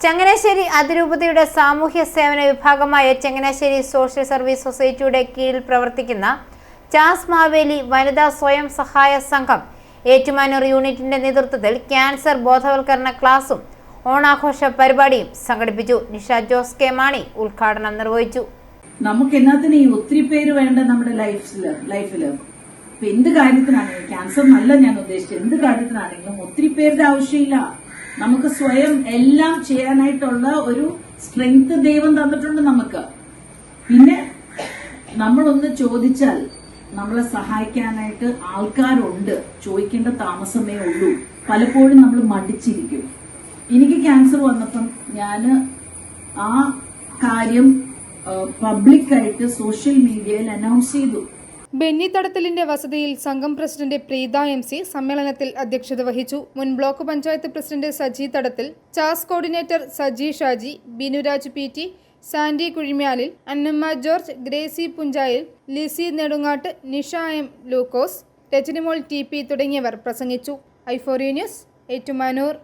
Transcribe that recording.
ചങ്ങനാശ്ശേരി അതിരൂപതയുടെ സാമൂഹ്യ സേവന വിഭാഗമായ ചങ്ങനാശ്ശേരി സോഷ്യൽ സർവീസ് സൊസൈറ്റിയുടെ കീഴിൽ പ്രവർത്തിക്കുന്ന ചാസ് മാവേലി വനിതാ സ്വയം സഹായ സംഘം ഏറ്റുമാനൂർ യൂണിറ്റിന്റെ നേതൃത്വത്തിൽ ക്യാൻസർ ബോധവൽക്കരണ ക്ലാസും ഓണാഘോഷ പരിപാടിയും സംഘടിപ്പിച്ചു. നിഷ ജോസ് കെ മാണി ഉദ്ഘാടനം നിർവഹിച്ചു. നമുക്ക് ഈ ഒത്തിരി പേര് വേണ്ട നമ്മുടെ ലൈഫിൽ ഇപ്പൊ എന്ത് കാര്യത്തിനാണെങ്കിലും ക്യാൻസർ നല്ല ഞാൻ ഉദ്ദേശിച്ചത് എന്ത് കാര്യത്തിനാണെങ്കിലും ഒത്തിരി പേരുടെ ആവശ്യമില്ല. നമുക്ക് സ്വയം എല്ലാം ചെയ്യാനായിട്ടുള്ള ഒരു സ്ട്രെങ്ത് ദൈവം തന്നിട്ടുണ്ട് നമുക്ക്. പിന്നെ നമ്മളൊന്ന് ചോദിച്ചാൽ നമ്മളെ സഹായിക്കാനായിട്ട് ആൾക്കാരുണ്ട്. ചോദിക്കേണ്ട താമസമേ ഉള്ളൂ. പലപ്പോഴും നമ്മൾ മടിച്ചിരിക്കും. എനിക്ക് ക്യാൻസർ വന്നപ്പം ഞാൻ ആ കാര്യം പബ്ലിക്കായിട്ട് സോഷ്യൽ മീഡിയയിൽ അനൗൺസ് ചെയ്തു. ബെന്നി തടത്തലിന്റെ വസതിയിൽ സംഘം പ്രസിഡന്റ് പ്രീത എം സി സമ്മേളനത്തിൽ അധ്യക്ഷത വഹിച്ചു. മുൻ block panchayat president Saji Thadathil ചാസ് coordinator Saji Shaji Binuraj P T Sandy Kuzhimyalil Annamma George Gracy Punchayil Lissy Nedungattu Nisha M Lukose Rajanimol T P തുടങ്ങിയവർ പ്രസംഗിച്ചു. ഐഫോറിയ ന്യൂസ് ഏറ്റുമാനൂർ.